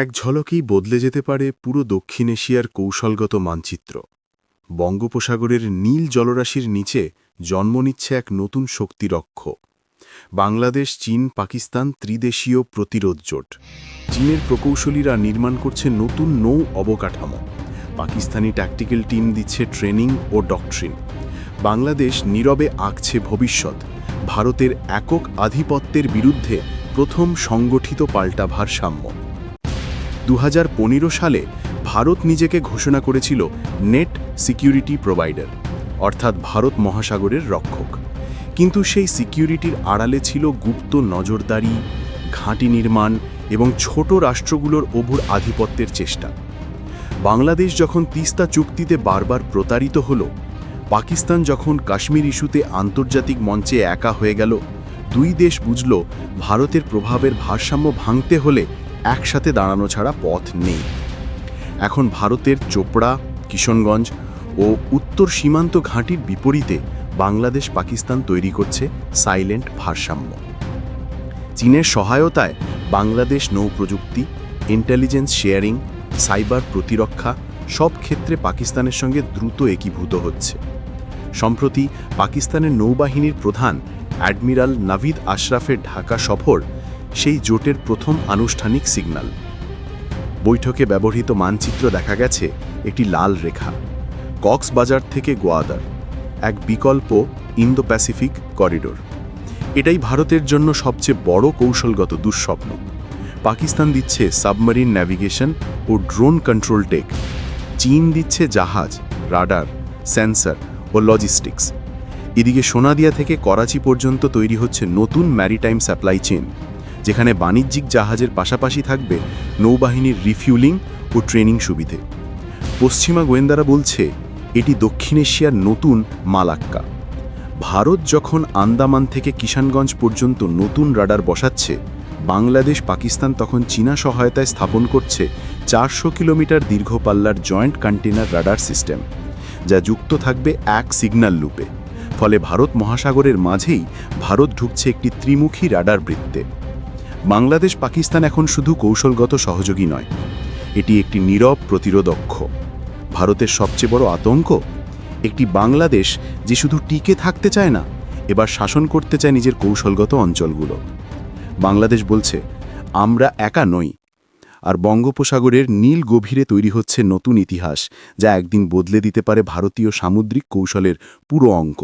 এক ঝলকেই বদলে যেতে পারে পুরো দক্ষিণ এশিয়ার কৌশলগত মানচিত্র। বঙ্গোপসাগরের নীল জলরাশির নিচে জন্ম নিচ্ছে এক নতুন শক্তিরক্ষ। বাংলাদেশ, চীন, পাকিস্তান ত্রিদেশীয় প্রতিরোধ জোট। চীনের প্রকৌশলীরা নির্মাণ করছে নতুন নৌ অবকাঠামো। পাকিস্তানি ট্যাকটিক্যাল টিম দিচ্ছে ট্রেনিং ও ডকট্রিন বাংলাদেশ নীরবে আঁকছে ভবিষ্যৎ। ভারতের একক আধিপত্যের বিরুদ্ধে প্রথম সংগঠিত পাল্টা ভারসাম্য। দু হাজার পনেরো সালে ভারত নিজেকে ঘোষণা করেছিল নেট সিকিউরিটি প্রোভাইডার, অর্থাৎ ভারত মহাসাগরের রক্ষক। কিন্তু সেই সিকিউরিটির আড়ালে ছিল গুপ্ত নজরদারি, ঘাঁটি নির্মাণ এবং ছোট রাষ্ট্রগুলোর ওভর আধিপত্যের চেষ্টা। বাংলাদেশ যখন তিস্তা চুক্তিতে বারবার প্রতারিত হল, পাকিস্তান যখন কাশ্মীর ইস্যুতে আন্তর্জাতিক মঞ্চে একা হয়ে গেল, দুই দেশ বুঝল ভারতের প্রভাবের ভারসাম্য ভাঙতে হলে একসাথে দাঁড়ানো ছাড়া পথ নেই। এখন ভারতের চোপড়া, কিশনগঞ্জ ও উত্তর সীমান্ত ঘাঁটির বিপরীতে বাংলাদেশ পাকিস্তান তৈরি করছে সাইলেন্ট ভারসাম্য। চীনের সহায়তায় বাংলাদেশ নৌপ্রযুক্তি ইন্টেলিজেন্স শেয়ারিং, সাইবার প্রতিরক্ষা সব ক্ষেত্রে পাকিস্তানের সঙ্গে দ্রুত একীভূত হচ্ছে। সম্প্রতি পাকিস্তানের নৌবাহিনীর প্রধান অ্যাডমিরাল নাভিদ আশরাফের ঢাকা সফর সেই জোটের প্রথম আনুষ্ঠানিক সিগন্যাল বৈঠকে ব্যবহৃত মানচিত্র দেখা গেছে একটি লাল রেখা, কক্সবাজার থেকে গোয়াদার, এক বিকল্প ইন্দো প্যাসিফিক করিডোর। এটাই ভারতের জন্য সবচেয়ে বড় কৌশলগত দুঃস্বপ্ন। পাকিস্তান দিচ্ছে সাবমারিন ন্যাভিগেশন ও ড্রোন কন্ট্রোল টেক। চীন দিচ্ছে জাহাজ, রাডার, সেন্সর ও লজিস্টিক্স। এদিকে সোনাদিয়া থেকে করাচি পর্যন্ত তৈরি হচ্ছে নতুন ম্যারিটাইম সাপ্লাই চেন। যেখানে বাণিজ্যিক জাহাজের পাশাপাশি থাকবে নৌবাহিনীর রিফিউলিং ও ট্রেনিং সুবিধে। পশ্চিমা গোয়েন্দারা বলছে, এটি দক্ষিণ এশিয়ার নতুন মালাক্কা। ভারত যখন আন্দামান থেকে কিষানগঞ্জ পর্যন্ত নতুন রাডার বসাচ্ছে, বাংলাদেশ, পাকিস্তান তখন চীনা সহায়তায় স্থাপন করছে চারশো কিলোমিটার দীর্ঘ পাল্লার জয়েন্ট কন্টেনার রাডার সিস্টেম, যা যুক্ত থাকবে এক সিগন্যাল লুপে। ফলে ভারত মহাসাগরের মাঝেই ভারত ঢুকছে একটি ত্রিমুখী রাডার বৃত্তে। বাংলাদেশ পাকিস্তান এখন শুধু কৌশলগত সহযোগী নয়, এটি একটি নীরব প্রতিরোধক্ষ ভারতের সবচেয়ে বড় আতঙ্ক, একটি বাংলাদেশ যে শুধু টিকে থাকতে চায় না, এবার শাসন করতে চায় নিজের কৌশলগত অঞ্চলগুলো। বাংলাদেশ বলছে, আমরা একা নই। আর বঙ্গোপসাগরের নীল গভীরে তৈরি হচ্ছে নতুন ইতিহাস, যা একদিন বদলে দিতে পারে ভারতীয় সামুদ্রিক কৌশলের পুরো অঙ্ক।